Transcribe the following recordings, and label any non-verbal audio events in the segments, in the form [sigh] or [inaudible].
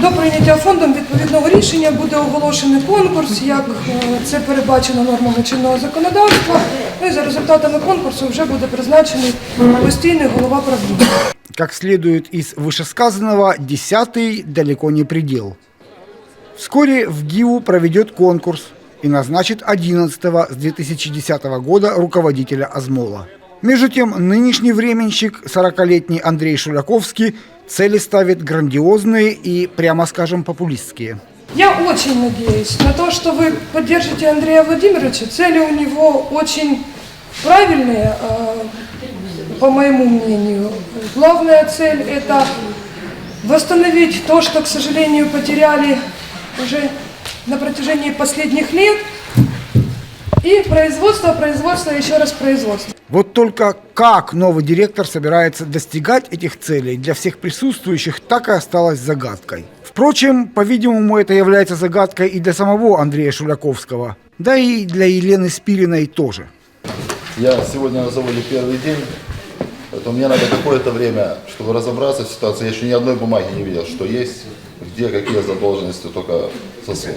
До прийняття фондом відповідного рішення буде оголошений конкурс, як е, це передбачено нормами чинного законодавства. Ну і за результатами конкурсу вже буде призначений постійний голова правління. Как следует из вышесказанного, десятый далеко не предел. Вскоре в ГИУ проведет конкурс и назначит 11 с 2010 года руководителя Азмола. Между тем, нынешний временщик, 40-летний Андрей Шуляковский, цели ставит грандиозные и, прямо скажем, популистские. Я очень надеюсь на то, что вы поддержите Андрея Владимировича. Цели у него очень правильные, э, по моему мнению. Главная цель – это восстановить то, что, к сожалению, потеряли уже на протяжении последних лет. И производство, производство, еще раз производство. Вот только как новый директор собирается достигать этих целей, для всех присутствующих так и осталось загадкой. Впрочем, по-видимому, это является загадкой и для самого Андрея Шуляковского, да и для Елены Спириной тоже. Я сегодня на заводе первый день, поэтому мне надо какое-то время, чтобы разобраться в ситуации. Я еще ни одной бумаги не видел, что есть, где какие задолженности, только со слов.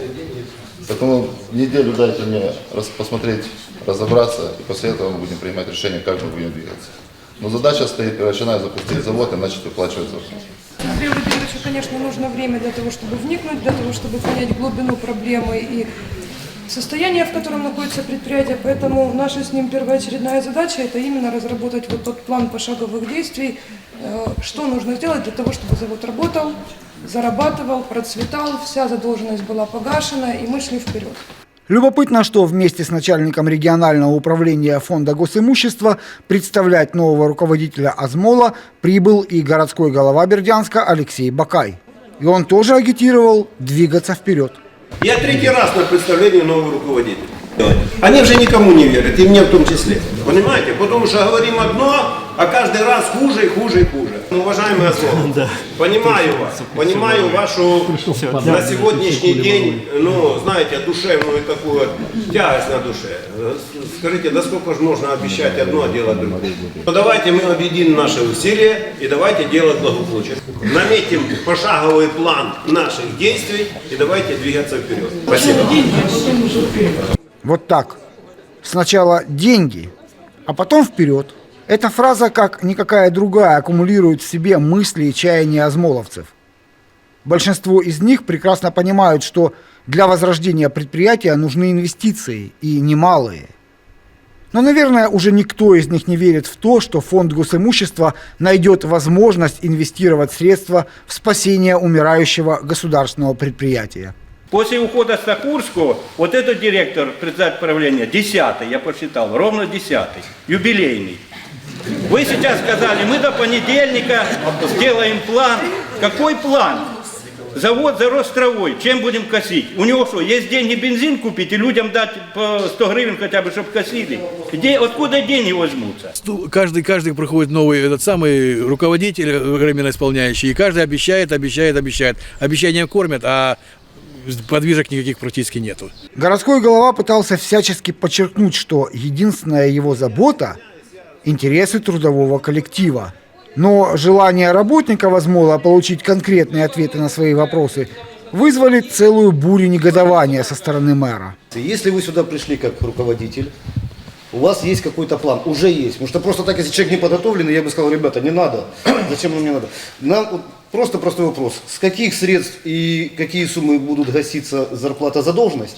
Поэтому неделю дайте мне посмотреть, разобраться, и после этого мы будем принимать решение, как мы будем двигаться. Но задача стоит начинать запустить завод и начать выплачивать зарплату. Андрею Владимировичу, конечно, нужно время для того, чтобы вникнуть, для того, чтобы понять глубину проблемы и состояние, в котором находится предприятие. Поэтому наша с ним первоочередная задача – это именно разработать вот тот план пошаговых действий, э, что нужно сделать для того, чтобы завод работал, зарабатывал, процветал, вся задолженность была погашена, и мы шли вперед. Любопытно, что вместе с начальником регионального управления фонда госимущества представлять нового руководителя Азмола прибыл и городской голова Бердянска Алексей Бакай. И он тоже агитировал двигаться вперед. Я третий раз на представлении нового руководителя. Они уже никому не верят, и мне в том числе. Понимаете? Потому что говорим одно, а каждый раз хуже и хуже и хуже. Ну, Уважаемый [laughs] Азов, понимаю вас, понимаю вашу на сегодняшний день, ну, знаете, душевную такую вот тягость на душе. Скажите, да сколько же можно обещать одно, а делать другое? Ну, давайте мы объединим наши усилия и давайте делать благополучие. Наметим пошаговый план наших действий и давайте двигаться вперед. Спасибо. Вот так. Сначала деньги, а потом вперед. Эта фраза, как никакая другая, аккумулирует в себе мысли и чаяния азмоловцев. Большинство из них прекрасно понимают, что для возрождения предприятия нужны инвестиции, и немалые. Но, наверное, уже никто из них не верит в то, что фонд госимущества найдет возможность инвестировать средства в спасение умирающего государственного предприятия. После ухода Сахурского, вот этот директор председатель правления, десятый, я посчитал, ровно десятый, юбилейный. Вы сейчас сказали, мы до понедельника сделаем план. Какой план? Завод зарос травой, чем будем косить? У него что, есть деньги бензин купить и людям дать по 100 гривен хотя бы, чтобы косили? Где, откуда деньги возьмутся? Каждый, каждый приходит новый этот самый руководитель временно исполняющий, и каждый обещает, обещает, обещает. Обещания кормят, а подвижек никаких практически нету. Городской голова пытался всячески подчеркнуть, что единственная его забота – интересы трудового коллектива. Но желание работников Азмола получить конкретные ответы на свои вопросы вызвали целую бурю негодования со стороны мэра. Если вы сюда пришли как руководитель, у вас есть какой-то план, уже есть. Потому что просто так, если человек не подготовленный, я бы сказал, ребята, не надо. [clears throat] Зачем нам не надо? Нам вот просто простой вопрос. С каких средств и какие суммы будут гаситься зарплата задолженность?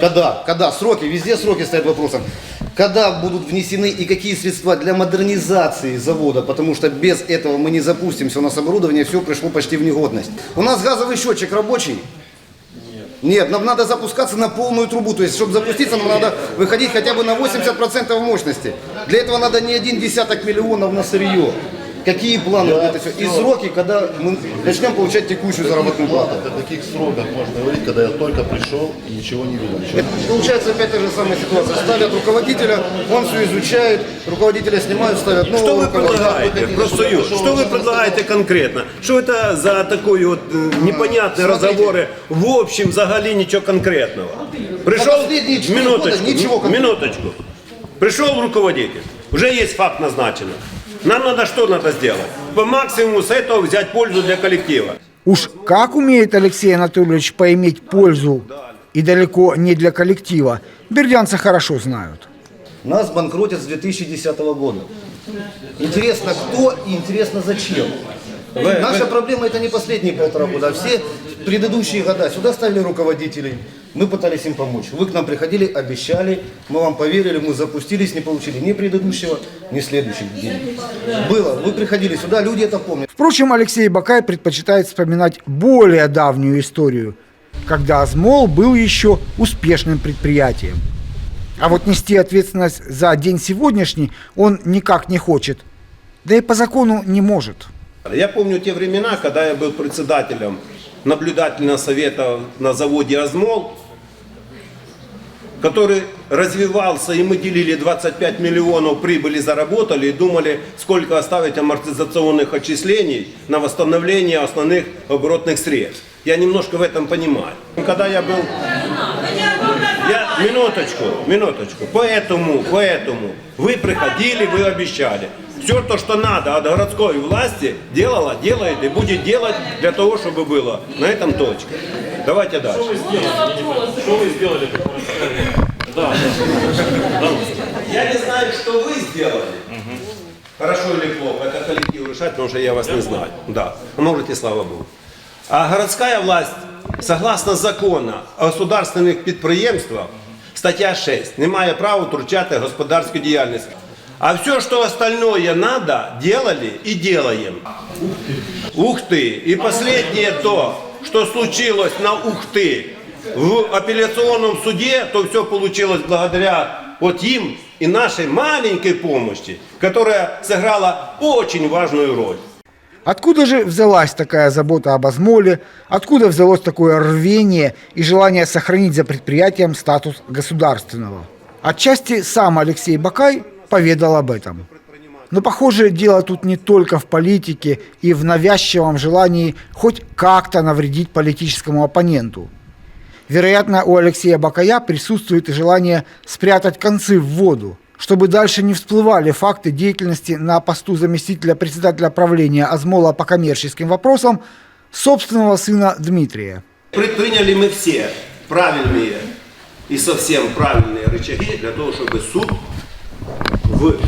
Когда? Когда? Сроки, везде сроки стоят вопросом. Когда будут внесены и какие средства для модернизации завода, потому что без этого мы не запустимся, у нас оборудование все пришло почти в негодность. У нас газовый счетчик рабочий, нет, нам надо запускаться на полную трубу. То есть, чтобы запуститься, нам надо выходить хотя бы на 80% мощности. Для этого надо не один десяток миллионов на сырье. Какие планы вот это все? И сроки, когда мы начнем получать текущую заработную плату. О каких сроках можно говорить, когда я только пришел и ничего не видел? Ничего Это получается опять та же самая ситуация. Ставят руководителя, он все изучает, руководителя снимают, ставят нового Что вы руководителя. предлагаете, профсоюз? Что вы предлагаете конкретно? Что это за такой вот э, непонятные разговоры? В общем, взагалі ничего конкретного. Пришел, За последние четыре минуточку, года ничего конкретного. минуточку. Пришел руководитель, уже есть факт назначено. Нам надо что надо сделать? По максимуму с этого взять пользу для коллектива. Уж как умеет Алексей Анатольевич поиметь пользу и далеко не для коллектива, бердянцы хорошо знают. Нас банкротят с 2010 года. Интересно, кто и интересно зачем. Наша проблема это не последние полтора года, а все предыдущие года. Сюда ставили руководителей, мы пытались им помочь. Вы к нам приходили, обещали, мы вам поверили, мы запустились, не получили ни предыдущего, ни следующих денег. Было, вы приходили сюда, люди это помнят. Впрочем, Алексей Бакай предпочитает вспоминать более давнюю историю, когда Азмол был еще успешным предприятием. А вот нести ответственность за день сегодняшний он никак не хочет, да и по закону не может. Я помню те времена, когда я был председателем наблюдательного совета на заводе «Азмол», который развивался, и мы делили 25 миллионов прибыли, заработали и думали, сколько оставить амортизационных отчислений на восстановление основных оборотных средств. Я немножко в этом понимаю. Когда я был... Я, минуточку, минуточку. Поэтому, поэтому вы приходили, вы обещали. Все то, что надо от городской власти, делала, делает и будет делать для того, чтобы было. На этом точка. Давайте дальше. Я не знаю, что вы сделали. Хорошо или плохо, это коллектив решать, потому что я вас не знаю. Да, можете, слава Богу. А городская власть, согласно закону о государственних підприємствах, стаття 6, не має права втручати господарську діяльність. А все, что остальное надо, делали и делаем. Ух ты! И последнее то, что случилось на Ухты в апелляционном суде, то все получилось благодаря вот им и нашей маленькой помощи, которая сыграла очень важную роль. Откуда же взялась такая забота об Азмоле, откуда взялось такое рвение и желание сохранить за предприятием статус государственного? Отчасти сам Алексей Бакай поведал об этом. Но, похоже, дело тут не только в политике и в навязчивом желании хоть как-то навредить политическому оппоненту. Вероятно, у Алексея Бакая присутствует и желание спрятать концы в воду, чтобы дальше не всплывали факты деятельности на посту заместителя председателя правления Азмола по коммерческим вопросам собственного сына Дмитрия. Предприняли мы все правильные и совсем правильные рычаги для того, чтобы суд в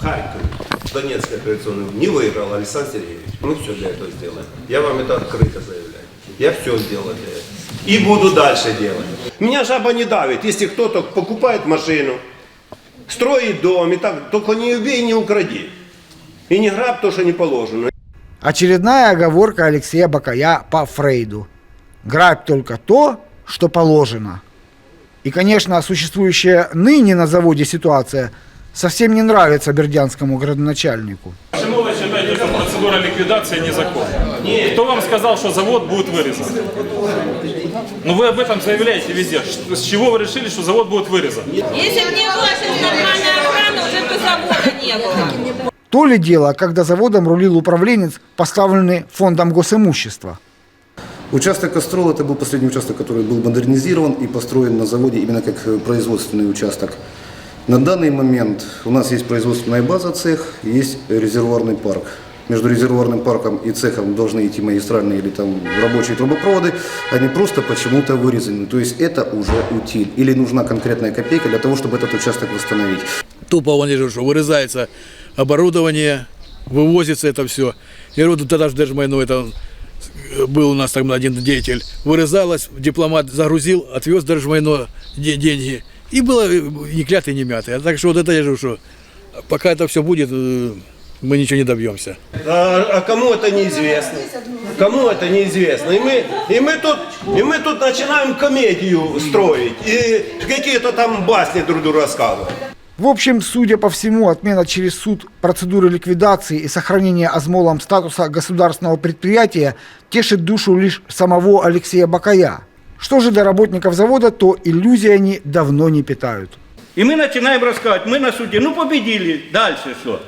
Харькове, Донецкой операционной, не выиграл Александр Сергеевич. Мы все для этого сделаем. Я вам это открыто заявляю. Я все сделал для этого. И буду дальше делать. Меня жаба не давит. Если кто-то покупает машину, строит дом, и так, только не убей, не укради. И не грабь то, что не положено. Очередная оговорка Алексея Бакая по Фрейду. Грабь только то, что положено. И, конечно, существующая ныне на заводе ситуация совсем не нравится бердянскому градоначальнику. Почему вы считаете, что процедура ликвидации незаконна? Кто вам сказал, что завод будет вырезан? Ну вы об этом заявляете везде. С чего вы решили, что завод будет вырезан? Если бы не было нормальной охраны, уже бы завода не было. То ли дело, когда заводом рулил управленец, поставленный фондом госимущества. Участок Кострол это был последний участок, который был модернизирован и построен на заводе именно как производственный участок. На данный момент у нас есть производственная база цех, есть резервуарный парк. Между резервуарным парком и цехом должны идти магистральные или там рабочие трубопроводы, они просто почему-то вырезаны. То есть это уже утиль. Или нужна конкретная копейка для того, чтобы этот участок восстановить. Тупо он лежит, что вырезается оборудование, вывозится это все. И вот тогда же даже ну, это был у нас там один деятель, вырезалось, дипломат загрузил, отвез Держмайно де- деньги. И было э, ни клятый, ни мятый. Так что вот это я же, что пока это все будет, э, мы ничего не добьемся. А, а кому это неизвестно? Кому это неизвестно? И мы, и мы тут, и мы тут начинаем комедию строить и какие-то там басни друг другу рассказывать. В общем, судя по всему, отмена через суд процедуры ликвидации и сохранения Азмолом статуса государственного предприятия тешит душу лишь самого Алексея Бакая. Что же до работников завода, то иллюзии они давно не питают. И мы начинаем рассказывать, мы на суде, ну победили, дальше что?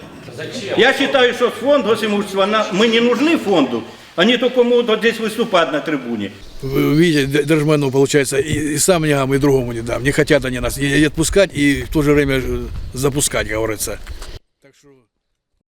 Я считаю, что фонд госимущества, мы не нужны фонду, они только могут вот здесь выступать на трибуне. Видите, Д- Держмайно, получается, и, и сам не дам, и другому не дам. Не хотят они нас и отпускать, и в то же время э, запускать, говорится. Так что